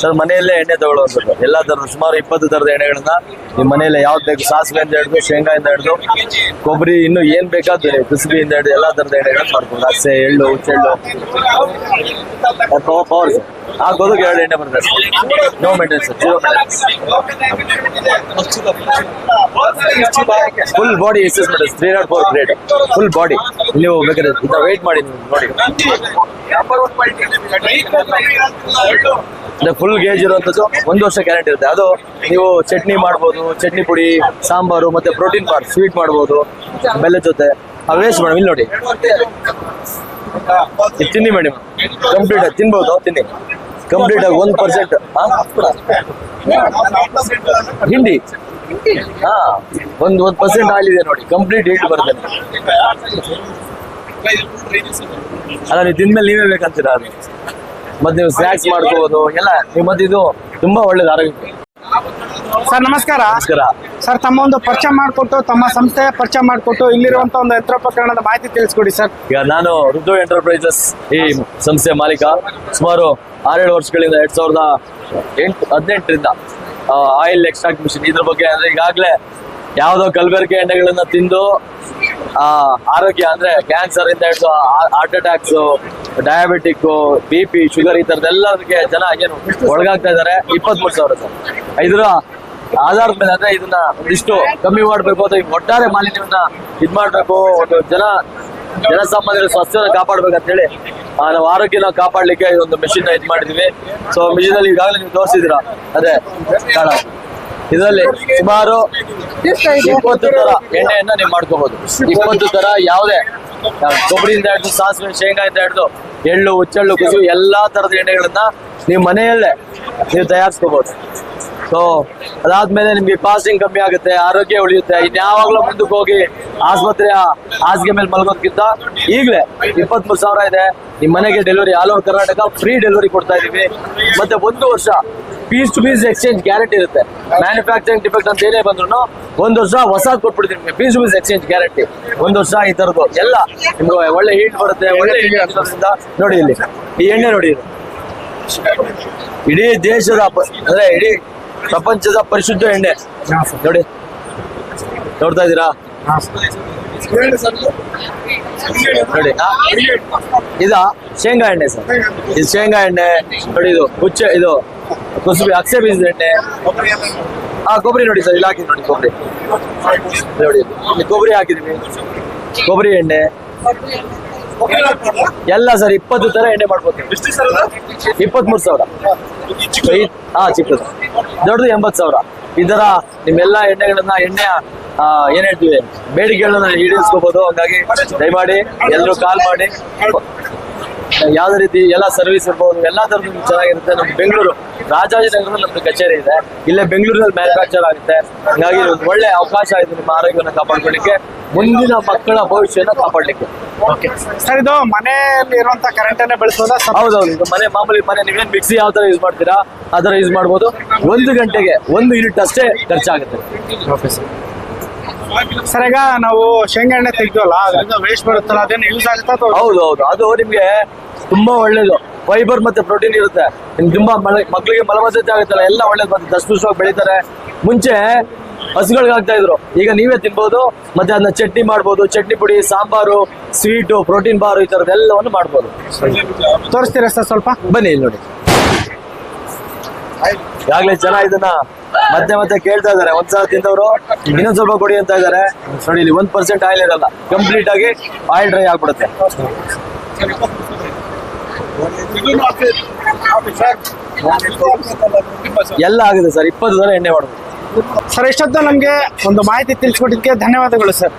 Sir, ಮನೆಯಲ್ಲೇ ಎಣ್ಣೆ ತಗೊಳ್ಳುವಂಥದ್ದು ಎಲ್ಲ ತರದ ಸುಮಾರು ಇಪ್ಪತ್ತು ತರದ ಎಣ್ಣೆಗಳನ್ನ ನಿಮ್ಮ ಮನೆಯಲ್ಲೇ ಯಾವ್ದು ಬೇಕು, ಸಾಸಿವೆಯಿಂದ ಹಿಡಿದು ಇಂದ ಹಿಡಿದು, ಕೊಬ್ಬರಿ, ಇನ್ನು ಏನ್ ಬೇಕಾದ್ರೆ ಕುಸುಬಿಯಿಂದ ಹಿಡಿದು ಎಲ್ಲಾ ತರದ ಎಣ್ಣೆಗಳನ್ನ ಮಾಡ್ಕೊಂಡು ಹಸೆ ಎಳ್ಳು, ಹುಚ್ಚೆಳ್ಳು. Power sir. ಹಾಕೋದು ಎರಡು ಎಣ್ಣೆ ಬರ್ತದೆ no maintenance zero full body access ಮಾಡಿ three not four grade full body ನೀವು ಬೇಕಾದ್ರೆ ವೆಯ್ಟ್ ಮಾಡಿ ನೋಡಿ. ಫುಲ್ ಗೇಜ್ ಇರುವಂತದ್ದು ಒಂದು ವರ್ಷ ಗ್ಯಾರಂಟಿ ಇರುತ್ತೆ. ಅದು ನೀವು ಚಟ್ನಿ ಮಾಡ್ಬೋದು, ಚಟ್ನಿ ಪುಡಿ, ಸಾಂಬಾರು ಮತ್ತೆ ಪ್ರೋಟೀನ್ ಪಾರ್ ಸ್ವೀಟ್ ಮಾಡ್ಬೋದು, ಬೆಲ್ಲ ಜೊತೆ. ವೇಸ್ಟ್ ಮೇಡಮ್ ಇಲ್ಲಿ ನೋಡಿ. ತಿನ್ನಿ ಮೇಡಮ್ ಕಂಪ್ಲೀಟ್ ತಿನ್ಬೋದು, ತಿನ್ನಿ. ಕಂಪ್ಲೀಟ್ ಆಗಿ ಒಂದು ಪರ್ಸೆಂಟ್ ಹಿಂಡಿ. ಹಾ, ಒಂದು ಒಂದು ಪರ್ಸೆಂಟ್ ಆಯಿಲ್ ಇದೆ ನೋಡಿ. ಕಂಪ್ಲೀಟ್ ಹಿಟ್ಟು ಬರುತ್ತೆ. ಅಲ್ಲ ನೀವು ತಿಂದ್ಮೇಲೆ ನೀವೇ ಬೇಕಂತೀರಾ? ಅದು ಮತ್ತೆ ನೀವು ಸ್ನಾಕ್ಸ್ ಮಾಡ್ಕೋಬಹುದು ಎಲ್ಲ ಇದು ತುಂಬಾ ಒಳ್ಳೇದು ಆರೋಗ್ಯಕ್ಕೆ. ಸರ್ ನಮಸ್ಕಾರ. ನಮಸ್ಕಾರ. ಸರ್ ತಮ್ಮ ಒಂದು ಪರಿಚಯ ಮಾಡಿಕೊಟ್ಟು ತಮ್ಮ ಸಂಸ್ಥೆ ಪರಿಚಯ ಮಾಡಿಕೊಟ್ಟು ಇಲ್ಲಿರುವಂತ ಒಂದು ಯಂತ್ರೋಪಕರಣದ ಮಾಹಿತಿ ತಿಳಿಸ್ಕೊಡಿ ಸರ್. ಈಗ ನಾನು ಋದ್ದು ಎಂಟರ್ಪ್ರೈಸಸ್ ಈ ಸಂಸ್ಥೆಯ ಮಾಲೀಕ. ಸುಮಾರು ಆರೇಳು ವರ್ಷಗಳಿಂದ ಎರಡ್ ಸಾವಿರದ ಎಂಟು ಹದಿನೆಂಟರಿಂದ ಆಯಿಲ್ ಎಕ್ಸ್ಟ್ರಾಕ್ಟ್ ಮಿಷಿನ್ ಇದ್ರ ಬಗ್ಗೆ ಅಂದ್ರೆ ಈಗಾಗಲೇ ಯಾವುದೋ ಕಲಬೆರಕೆ ಎಣ್ಣೆಗಳನ್ನ ತಿಂದು ಆರೋಗ್ಯ ಅಂದ್ರೆ ಕ್ಯಾನ್ಸರ್ ಇಂದ ಹಿಡಿದು heart attacks diabetic B P sugar ಈ ತರದೆಲ್ಲದಕ್ಕೆ ಜನ ಏನು ಒಳಗಾಗ್ತಾ ಇದಾರೆ. ಇಪ್ಪತ್ಮೂರು ಸಾವಿರ ಸರ್. ಇದರ ಆಧಾರದ ಮೇಲೆ ಅಂದ್ರೆ ಇದನ್ನ ಒಂದಿಷ್ಟು ಕಮ್ಮಿ ಮಾಡ್ಬೇಕು. ಅಥವಾ ಒಟ್ಟಾರೆ ಮಾಲಿನ್ಯವನ್ನ ಇದ್ ಮಾಡ್ಬೇಕು. ಒಂದು ಜನ, ಜನಸಾಮಾನ್ಯರ ಸ್ವಾಸ್ಥ್ಯನ ಕಾಪಾಡ್ಬೇಕಂತ ಹೇಳಿ ನಾವು ಆರೋಗ್ಯನ ಕಾಪಾಡ್ಲಿಕ್ಕೆ ಒಂದು ಮೆಷಿನ್ ಇದ್ ಮಾಡಿದೀವಿ. ಸೊ ಮೆಷಿನ್ ಅಲ್ಲಿ ಈಗಾಗಲೇ ನೀವು ತೋರಿಸಿದಿರ ಅದೇ ಇದರಲ್ಲಿ ಸುಮಾರು ಇಪ್ಪತ್ತು ತರ ಎಣ್ಣೆಯನ್ನ ನೀವು ಮಾಡ್ಕೋಬಹುದು ಇಪ್ಪತ್ತು ತರ ಯಾವುದೇ ಕೊಬ್ಬರಿಯಿಂದ ಹಿಡಿದು ಸಾಸಿವೆ ಶೇಂಗಾಯಿಂದ ಹಿಡಿದು ಎಳ್ಳು ಹುಚ್ಚೆಳ್ಳು ಕುಸು ಎಲ್ಲಾ ತರದ ಎಣ್ಣೆಗಳನ್ನ ನೀವು ಮನೆಯಲ್ಲೇ ನೀವು ತಯಾರಿಸ್ಕೋಬಹುದು ಸೊ ಅದಾದ್ಮೇಲೆ ನಿಮ್ಗೆ ಪಾಸಿಂಗ್ ಕಮ್ಮಿ ಆಗುತ್ತೆ ಆರೋಗ್ಯ ಉಳಿಯುತ್ತೆ. ಇನ್ಯಾವಾಗ್ಲೂ ಮುಂದಕ್ಕೆ ಹೋಗಿ ಆಸ್ಪತ್ರೆಯ ಹಾಸಿಗೆ ಮೇಲೆ ಮಲಗೋದಕ್ಕಿಂತ ಈಗಲೇ ಇಪ್ಪತ್ಮೂರು ಸಾವಿರ ಇದೆ. ನಿಮ್ಮ ಮನೆಗೆ delivery all over Karnataka free delivery ಕೊಡ್ತಾ ಇದೀವಿ. ಮತ್ತೆ ಒಂದು ವರ್ಷ piece to piece exchange guarantee ಇರುತ್ತೆ. ಮ್ಯಾನುಫ್ಯಾಕ್ಚರಿಂಗ್ ಡಿಫೆಕ್ಟ್ ಅಂತ ಏನೇ ಬಂದ್ರು ಒಂದು ವರ್ಷ ಹೊಸ ಕೊಟ್ಬಿಡ್ತೀನಿ piece to piece exchange guarantee. ಒಂದು ವರ್ಷ ಈ ತರದ್ದು. ಎಲ್ಲ ನಿಮ್ಗೆ ಒಳ್ಳೆ ಹೀಟ್ ಬರುತ್ತೆ ಒಳ್ಳೆ ನೋಡಿ ಇಲ್ಲಿ. ಈ ಎಣ್ಣೆ ನೋಡಿ ಇಡೀ ದೇಶದ ಅಂದ್ರೆ ಇಡೀ ಪ್ರಪಂಚದ ಪರಿಶುದ್ಧ ಎಣ್ಣೆ. ನೋಡಿ. ನೋಡ್ತಾ ಇದ್ದೀರಾ? ಆ, ಇದ ಶೇಂಗಾ ಎಣ್ಣೆ ಸರ್. ಇದು ಶೇಂಗಾ ಎಣ್ಣೆ ನೋಡಿ ಇದು ಹುಚ್ಚ ಇದು ಕುಸುಬಿ ಅಕ್ಷೆ ಬೀಜದ ಎಣ್ಣೆ. ಹಾ ಕೊಬ್ಬರಿ ನೋಡಿ ಸರ್ ಇಲ್ಲಿ ಹಾಕಿ ನೋಡಿ ಕೊಬ್ಬರಿ. ನೋಡಿ ಇಲ್ಲಿ ಕೊಬ್ಬರಿ ಹಾಕಿದೀವಿ. ಕೊಬ್ಬರಿ ಎಣ್ಣೆ. ಎಲ್ಲ ಸರ್ ಇಪ್ಪತ್ತು ತರ ಎಣ್ಣೆ ಮಾಡ್ಬೋದು. ಇಪ್ಪತ್ಮೂರು ಸಾವಿರ. ಹಾ ಚಿಕ್ಕದು. ದೊಡ್ಡದು ಎಂಬತ್ತು ಸಾವಿರ. ಈ ತರ ನಿಮ್ಮೆಲ್ಲ ಎಣ್ಣೆಗಳನ್ನ ಎಣ್ಣೆ ಏನ್ ಹೇಳ್ತೀವಿ? ಬೇಡಿಕೆಗಳನ್ನ ಈಡೇರಿಸ್ಕೋಬಹುದು ಹಂಗಾಗಿ ದಯಮಾಡಿ ಎಲ್ಲರೂ ಕಾಲ್ ಮಾಡಿ. ಯಾವ್ದೇ ರೀತಿ ಎಲ್ಲ ಸರ್ವಿಸ್ ಇರ್ಬೋದು ಎಲ್ಲಾ ತರದ ಚೆನ್ನಾಗಿರುತ್ತೆ. ನಮ್ದು ಬೆಂಗಳೂರು. ರಾಜಾಜಿನಗರದಲ್ಲಿ ನಮ್ದು ಕಚೇರಿ ಇದೆ. ಇಲ್ಲೇ ಬೆಂಗಳೂರಲ್ಲಿ ಮ್ಯಾನುಫ್ಯಾಕ್ಚರ್ ಆಗುತ್ತೆ. ಹಂಗಾಗಿ ಒಂದು ಒಳ್ಳೆ ಅವಕಾಶ ಇದೆ ನಿಮ್ಮ ಆರೋಗ್ಯವನ್ನ ಕಾಪಾಡ್ಕೊಳ್ಳಿಕ್ಕೆ. ಮುಂದಿನ ಮಕ್ಕಳ ಭವಿಷ್ಯನ ಕಾಪಾಡ್ಲಿಕ್ಕೆ. ಓಕೆ ಸರ್ ಇದು ಮನೆಯಲ್ಲಿ ಇರುವಂತ ಕರೆಂಟ್ ಅನ್ನೇ ಬಳಸೋದಾ? ಸಪ್- ಹೌದೌದು. ಈಗ ಮನೆ ಮಾಮೂಲಿ ಮನೆ ನೀವೇನ್ ಮಿಕ್ಸಿ ಯಾವ ತರ ಯೂಸ್ ಮಾಡ್ತೀರಾ ಆ ತರ ಯೂಸ್ ಮಾಡ್ಬೋದು. ಒಂದು ಗಂಟೆಗೆ ಒಂದು ಯೂನಿಟ್ ಅಷ್ಟೇ ಖರ್ಚಾಗುತ್ತೆ. ಸರ್ ಈಗ ನಾವು ಶೇಂಗಾ ಎಣ್ಣೆ ತೆಗ್ದಲ್ಲ ಅದರಿಂದ ವೇಸ್ಟ್ ಬರುತ್ತಲ್ಲ ಅದೇನು ಯೂಸ್ ಆಗುತ್ತಾ ಅಥವಾ ಹೌದು ಹೌದು. ಅದು ನಿಮ್ಗೆ ತುಂಬಾ ಒಳ್ಳೇದು. ಫೈಬರ್ ಮತ್ತೆ ಪ್ರೋಟೀನ್ ಇರುತ್ತೆ. ನಿಮ್ ತುಂಬಾ ಮಕ್ಕಳಿಗೆ ಮಕ್ಳಿಗೆ ಮಲಬದ್ಧತೆ ಆಗುತ್ತಲ್ಲ ಎಲ್ಲ ಒಳ್ಳೇದು ಮತ್ತೆ ದಷ್ಟಪುಷ್ಟವಾಗಿ ಬೆಳೀತಾರೆ. ಮುಂಚೆ ಹಸುಗಳಿಗೆ ಆಗ್ತಾ ಇದ್ರು. ಈಗ ನೀವೇ ತಿನ್ಬೋದು ಮತ್ತೆ ಅದನ್ನ ಚಟ್ನಿ ಮಾಡ್ಬೋದು ಚಟ್ನಿ ಪುಡಿ ಸಾಂಬಾರು ಸ್ವೀಟು ಪ್ರೋಟೀನ್ ಬಾರು ಈ ತರದೆಲ್ಲವನ್ನು ಮಾಡ್ಬೋದು. ತೋರಿಸ್ತೀರಾ ಸರ್ ಸ್ವಲ್ಪ? ಬನ್ನಿ ಇಲ್ಲಿ ನೋಡಿ. ಈಗಾಗಲೇ ಜನ ಇದನ್ನ ಮತ್ತೆ ಮತ್ತೆ ಕೇಳ್ತಾ ಇದಾರೆ ಒಂದ್ಸಲ ತಿಂದವರು ಇನ್ನೊಂದ್ ಸ್ವಲ್ಪ ಕೊಡಿ ಅಂತ ಇದಾರೆ ನೋಡಿ, ಇಲ್ಲಿ ಒಂದ್ ಪರ್ಸೆಂಟ್ ಆಯಿಲ್ ಇರಲ್ಲ. ಕಂಪ್ಲೀಟ್ ಆಗಿ ಆಯಿಲ್ ಡ್ರೈ ಆಗ್ಬಿಡುತ್ತೆ. ಎಲ್ಲ ಆಗಿದೆ ಸರ್. ಇಪ್ಪತ್ತು ಸಾವಿರ ಎಣ್ಣೆ ಮಾಡ್ಬೋದು. ಸರ್, ಇಷ್ಟೊತ್ತು ನಮಗೆ ಒಂದು ಮಾಹಿತಿ ತಿಳಿಸ್ಕೊಟ್ಟಿದ್ದಕ್ಕೆ ಧನ್ಯವಾದಗಳು ಸರ್.